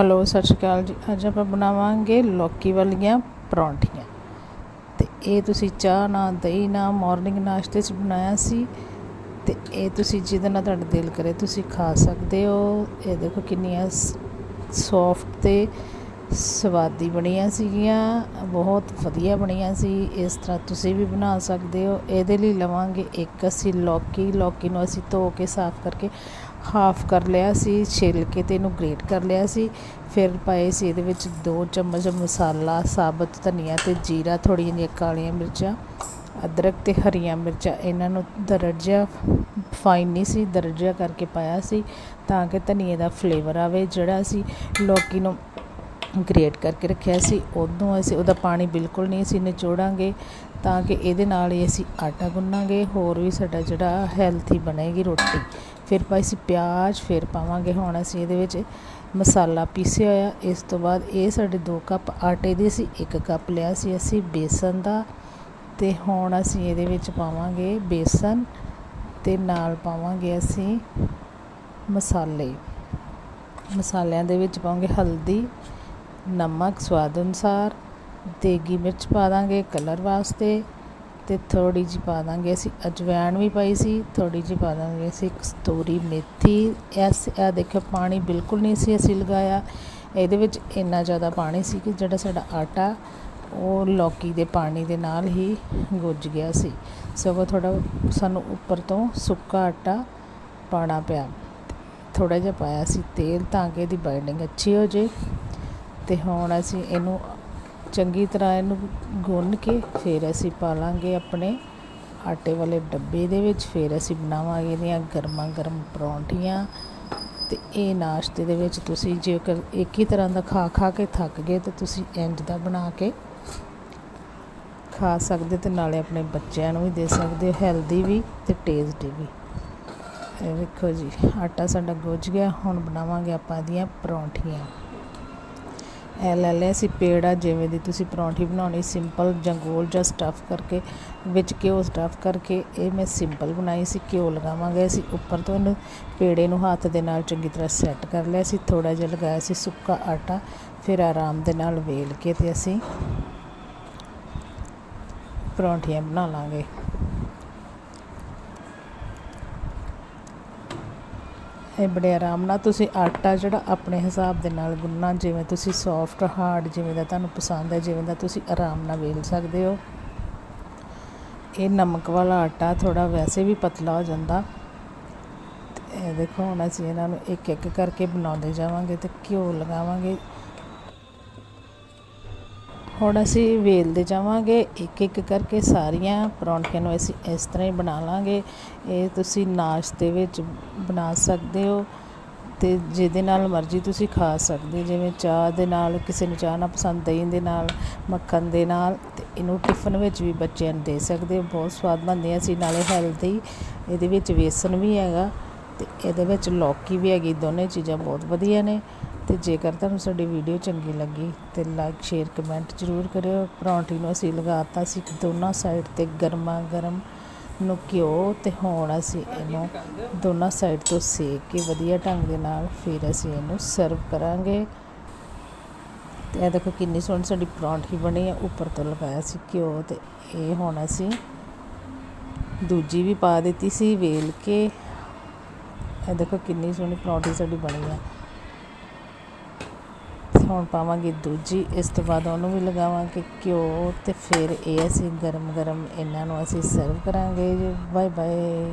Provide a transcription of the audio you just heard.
Hello, ਸਤਿ ਸ਼੍ਰੀ ਅਕਾਲ ਜੀ। ਅੱਜ ਆਪਾਂ ਬਣਾਵਾਂਗੇ ਲੌਕੀ ਵਾਲੀਆਂ ਪਰੌਂਠੀਆਂ। ਤੇ ਇਹ ਤੁਸੀਂ ਚਾਹ ਨਾਲ, ਦਹੀਂ ਨਾਲ ਮਾਰਨਿੰਗ ਨਾਸ਼ਤੇ 'ਚ ਬਣਾਇਆ ਸੀ। ਤੇ ਇਹ ਤੁਸੀਂ ਜਿਹਦੇ ਨਾਲ ਤੁਹਾਡਾ ਦਿਲ ਕਰੇ, ਤੁਸੀਂ ਖਾ ਸਕਦੇ ਹੋ। ਇਹ ਦੇਖੋ ਕਿੰਨੀਆਂ ਸੌਫਟ ਤੇ ਸਵਾਦੀ ਬਣੀਆਂ ਸੀਗੀਆਂ, ਬਹੁਤ ਵਧੀਆ ਬਣੀਆਂ ਸੀ। ਇਸ ਤਰ੍ਹਾਂ ਤੁਸੀਂ ਵੀ ਬਣਾ ਸਕਦੇ ਹੋ। ਇਹਦੇ ਲਈ ਲਵਾਂਗੇ ਇੱਕ ਅਸੀਂ ਲੌਕੀ। ਲੌਕੀ ਨੂੰ ਅਸੀਂ ਧੋ ਕੇ ਸਾਫ਼ ਕਰਕੇ ਹਾਫ ਕਰ ਲਿਆ ਸੀ, ਛਿੱਲ ਕੇ ਤੇ ਇਹਨੂੰ ਗ੍ਰੇਟ ਕਰ ਲਿਆ ਸੀ। ਫਿਰ ਪਾਏ ਸੀ ਇਹਦੇ ਵਿੱਚ 2 ਚਮਚ ਮਸਾਲਾ, ਸਾਬਤ, ਧਨੀਆ ਤੇ ਜੀਰਾ, ਥੋੜ੍ਹੀਆਂ ਜਿਹੀਆਂ ਕਾਲੀਆਂ ਮਿਰਚਾਂ, ਅਦਰਕ ਤੇ ਹਰੀਆਂ ਮਿਰਚਾਂ। ਇਹਨਾਂ ਨੂੰ ਦਰਜਾ ਫਾਈਨ ਨਹੀਂ ਸੀ ਦਰਜਾ ਕਰਕੇ ਪਾਇਆ ਸੀ ਤਾਂ ਕਿ ਧਨੀਏ ਦਾ ਫਲੇਵਰ ਆਵੇ। ਜਿਹੜਾ ਅਸੀਂ ਲੌਕੀ ਨੂੰ ਗ੍ਰੇਟ ਕਰਕੇ ਰੱਖਿਆ ਸੀ, ਉਦੋਂ ਅਸੀਂ ਉਹਦਾ ਪਾਣੀ ਬਿਲਕੁਲ ਨਹੀਂ ਅਸੀਂ ਨਿਚੋੜਾਂਗੇ ਤਾਂ ਕਿ ਇਹਦੇ ਨਾਲ ਹੀ ਅਸੀਂ ਆਟਾ ਗੁੰਨਾਂਗੇ, ਹੋਰ ਵੀ ਸਾਡਾ ਜਿਹੜਾ ਹੈਲਥੀ ਬਣੇਗੀ ਰੋਟੀ। ਫਿਰ ਪਾਈ ਸੀ ਪਿਆਜ਼ ਫਿਰ ਪਾਵਾਂਗੇ, ਹੁਣ ਅਸੀਂ ਇਹਦੇ ਵਿੱਚ ਮਸਾਲਾ ਪੀਸਿਆ ਹੋਇਆ। ਇਸ ਤੋਂ ਬਾਅਦ ਇਹ ਸਾਡੇ 2 ਕੱਪ ਆਟੇ ਦੇ ਸੀ 1 ਕੱਪ ਲਿਆ ਸੀ ਅਸੀਂ ਬੇਸਨ ਦਾ ਤੇ ਹੁਣ ਅਸੀਂ ਇਹਦੇ ਵਿੱਚ ਪਾਵਾਂਗੇ ਬੇਸਨ ਤੇ ਨਾਲ ਪਾਵਾਂਗੇ ਅਸੀਂ ਮਸਾਲੇ। ਮਸਾਲਿਆਂ ਦੇ ਵਿੱਚ ਪਾਵਾਂਗੇ ਹਲਦੀ ਨਮਕ, ਸਵਾਦ ਅਨੁਸਾਰ ਦੇਗੀ ਮਿਰਚ ਪਾ ਦਾਂਗੇ ਕਲਰ ਵਾਸਤੇ ਤੇ ਥੋੜੀ ਜਿਹੀ ਪਾ ਦਾਂਗੇ ਅਸੀਂ ਅਜਵਾਇਣ ਵੀ ਪਾਈ ਸੀ ਥੋੜੀ ਜਿਹੀ ਪਾ ਦਾਂਗੇ ਅਸੀਂ ਕਸਤੂਰੀ ਮੇਥੀ। ਐਸ ਇਹ ਦੇਖੋ ਪਾਣੀ ਬਿਲਕੁਲ ਨਹੀਂ ਸੀ ਅਸੀਂ ਲਗਾਇਆ। ਇਹਦੇ ਵਿੱਚ ਇੰਨਾ ਜ਼ਿਆਦਾ ਪਾਣੀ ਸੀ ਕਿ ਜਿਹੜਾ ਸਾਡਾ ਆਟਾ, ਉਹ ਲੌਕੀ ਦੇ ਪਾਣੀ ਦੇ ਨਾਲ ਹੀ ਗੁੱਝ ਗਿਆ ਸੀ। ਸਗੋਂ ਥੋੜਾ ਸਾਨੂੰ ਉੱਪਰ ਤੋਂ ਸੁੱਕਾ ਆਟਾ ਪਾਣਾ ਪਿਆ। ਥੋੜਾ ਜਿਹਾ ਪਾਇਆ ਸੀ ਤੇਲ ਤਾਂ ਕਿ ਇਹਦੀ ਬਾਈਂਡਿੰਗ ਅੱਛੀ ਹੋ ਜੇ। ਤੇ ਹੁਣ ਅਸੀਂ ਇਹਨੂੰ ਚੰਗੀ ਤਰ੍ਹਾਂ ਇਹਨੂੰ ਗੁੰਨ ਕੇ ਫਿਰ ਅਸੀਂ ਪਾਲਾਂਗੇ ਆਪਣੇ ਆਟੇ ਵਾਲੇ ਡੱਬੇ ਦੇ ਵਿੱਚ। ਫਿਰ ਅਸੀਂ ਬਣਾਵਾਂਗੇ ਇਹਦੀਆਂ ਗਰਮਾ ਗਰਮ ਪਰੌਂਠੀਆਂ ਤੇ ਇਹ ਨਾਸ਼ਤੇ ਦੇ ਵਿੱਚ ਤੁਸੀਂ ਜੇਕਰ ਇੱਕ ਹੀ ਤਰ੍ਹਾਂ ਦਾ ਖਾ ਖਾ ਕੇ ਥੱਕ ਗਏ ਤਾਂ ਤੁਸੀਂ ਇੰਜ ਦਾ ਬਣਾ ਕੇ ਖਾ ਸਕਦੇ ਤੇ ਨਾਲੇ ਆਪਣੇ ਬੱਚਿਆਂ ਨੂੰ ਵੀ ਦੇ ਸਕਦੇ ਹੋ, ਹੈਲਦੀ ਵੀ ਤੇ ਟੇਸਟੀ ਵੀ। ਇਹ ਵੇਖੋ ਜੀ, ਆਟਾ ਸਾਡਾ ਗੁੱਝ ਗਿਆ, ਹੁਣ ਬਣਾਵਾਂਗੇ ਆਪਾਂ ਇਹਦੀਆਂ ਪਰੌਂਠੀਆਂ। ਇਹ ਲੈ ਲਿਆ ਸੀ ਪੇੜਾ ਜਿਵੇਂ ਦੀ ਤੁਸੀਂ ਪਰੌਂਠੀ ਬਣਾਉਣੀ ਸਿੰਪਲ ਜਾਂ ਗੋਲ ਜਾਂ ਸਟਫ ਕਰਕੇ, ਵਿੱਚ ਘਿਓ ਸਟਫ ਕਰਕੇ, ਇਹ ਮੈਂ ਸਿੰਪਲ ਬਣਾਈ ਸੀ, ਘਿਓ ਲਗਾਵਾਂਗੇ ਅਸੀਂ, ਉੱਪਰ ਤੋਂ ਇਹਨੂੰ ਪੇੜੇ ਨੂੰ ਹੱਥ ਦੇ ਨਾਲ ਚੰਗੀ ਤਰ੍ਹਾਂ ਸੈੱਟ ਕਰ ਲਿਆ ਸੀ ਥੋੜਾ ਜਿਹਾ ਲਗਾਇਆ ਸੀ ਸੁੱਕਾ ਆਟਾ, ਫਿਰ ਆਰਾਮ ਦੇ ਨਾਲ ਵੇਲ ਕੇ ਤੇ ਅਸੀਂ ਪਰੌਂਠੀਆਂ ਬਣਾ ਲਾਂਗੇ। ਇਹ ਬੜੇ ਆਰਾਮ ਨਾਲ। ਤੁਸੀਂ ਆਟਾ ਜਿਹੜਾ ਆਪਣੇ ਹਿਸਾਬ ਦੇ ਨਾਲ ਗੁੰਨਣਾ, ਜਿਵੇਂ ਤੁਸੀਂ ਸੌਫਟ ਹਾਰਡ ਜਿਵੇਂ ਦਾ ਤੁਹਾਨੂੰ ਪਸੰਦ ਹੈ, ਜਿਵੇਂ ਦਾ ਤੁਸੀਂ ਆਰਾਮ ਨਾਲ ਵੇਲ ਸਕਦੇ ਹੋ। ਇਹ ਨਮਕ ਵਾਲਾ ਆਟਾ ਥੋੜਾ ਵੈਸੇ ਵੀ ਪਤਲਾ ਹੋ ਜਾਂਦਾ। ਇਹ ਦੇਖੋ, ਹੁਣ ਅਸੀਂ ਇਹਨਾਂ ਨੂੰ ਇੱਕ ਇੱਕ ਕਰਕੇ ਬਣਾਉਂਦੇ ਜਾਵਾਂਗੇ ਤੇ ਘਿਓ ਲਗਾਵਾਂਗੇ। ਹੁਣ ਅਸੀਂ ਵੇਲਦੇ ਜਾਵਾਂਗੇ ਇੱਕ ਇੱਕ ਕਰਕੇ ਸਾਰੀਆਂ ਪਰੌਂਠੀਆਂ ਨੂੰ ਅਸੀਂ ਇਸ ਤਰ੍ਹਾਂ ਹੀ ਬਣਾ ਲਾਂਗੇ। ਇਹ ਤੁਸੀਂ ਨਾਸ਼ਤੇ ਵਿੱਚ ਬਣਾ ਸਕਦੇ ਹੋ ਤੇ ਜਿਹਦੇ ਨਾਲ ਮਰਜ਼ੀ ਤੁਸੀਂ ਖਾ ਸਕਦੇ ਜਿਵੇਂ ਚਾਹ ਦੇ ਨਾਲ, ਕਿਸੇ ਨੂੰ ਚਾਹ ਨਾ ਪਸੰਦ, ਦਹੀਂ ਦੇ ਨਾਲ, ਮੱਖਣ ਦੇ ਨਾਲ, ਤੇ ਇਹਨੂੰ ਟਿਫਨ ਵਿੱਚ ਵੀ ਬੱਚਿਆਂ ਨੂੰ ਦੇ ਸਕਦੇ ਹੋ। ਬਹੁਤ ਸਵਾਦ ਬਣਦੇ ਆ। ਸੀ ਨਾਲੇ ਹੈਲਦੀ ਇਹਦੇ ਵਿੱਚ ਵੇਸਣ ਵੀ ਹੈਗਾ ਤੇ ਇਹਦੇ ਵਿੱਚ ਲੌਕੀ ਵੀ ਹੈਗੀ। ਦੋਨੇ ਚੀਜ਼ਾਂ ਬਹੁਤ ਵਧੀਆ ਨੇ। ਤੇ ਜੇਕਰ ਤੁਹਾਨੂੰ ਸਾਡੀ ਵੀਡੀਓ ਚੰਗੀ ਲੱਗੀ ਤੇ ਲਾਈਕ ਸ਼ੇਅਰ ਕਮੈਂਟ ਜ਼ਰੂਰ ਕਰਿਓ। ਪਰੌਂਠੀ ਨੂੰ ਅਸੀਂ ਲਗਾਤਾ ਸੀ ਦੋਨਾਂ ਸਾਈਡ ਤੇ ਗਰਮਾ ਗਰਮ ਨੂੰ ਘਿਓ ਤੇ ਹੁਣ ਅਸੀਂ ਇਹਨੂੰ ਦੋਨਾਂ ਸਾਈਡ ਤੋਂ ਸੇਕ ਕੇ ਵਧੀਆ ਢੰਗ ਦੇ ਨਾਲ ਫਿਰ ਅਸੀਂ ਇਹਨੂੰ ਸਰਵ ਕਰਾਂਗੇ। ਤੇ ਇਹ ਦੇਖੋ ਕਿੰਨੀ ਸੋਹਣੀ ਸਾਡੀ ਪਰੌਂਠੀ ਬਣੀ ਹੈ ਉੱਪਰ ਤੋਂ ਲਗਾਇਆ ਸੀ ਘਿਓ ਤੇ ਇਹ ਹੁਣ ਅਸੀਂ ਦੂਜੀ ਵੀ ਪਾ ਦਿੱਤੀ ਸੀ ਵੇਲ ਕੇ। ਇਹ ਦੇਖੋ ਕਿੰਨੀ ਸੋਹਣੀ ਪਰੌਂਠੀ ਸਾਡੀ ਬਣੀ ਹੈ ਹੁਣ ਪਾਵਾਂਗੇ ਦੂਜੀ, ਇਸ ਤੋਂ ਬਾਅਦ ਉਹਨੂੰ ਵੀ ਲਗਾਵਾਂਗੇ ਘਿਓ ਤੇ ਫਿਰ ਇਹ ਅਸੀਂ ਗਰਮ ਗਰਮ ਇਹਨਾਂ ਨੂੰ ਅਸੀਂ ਸਰਵ ਕਰਾਂਗੇ ਬਾਏ ਬਾਏ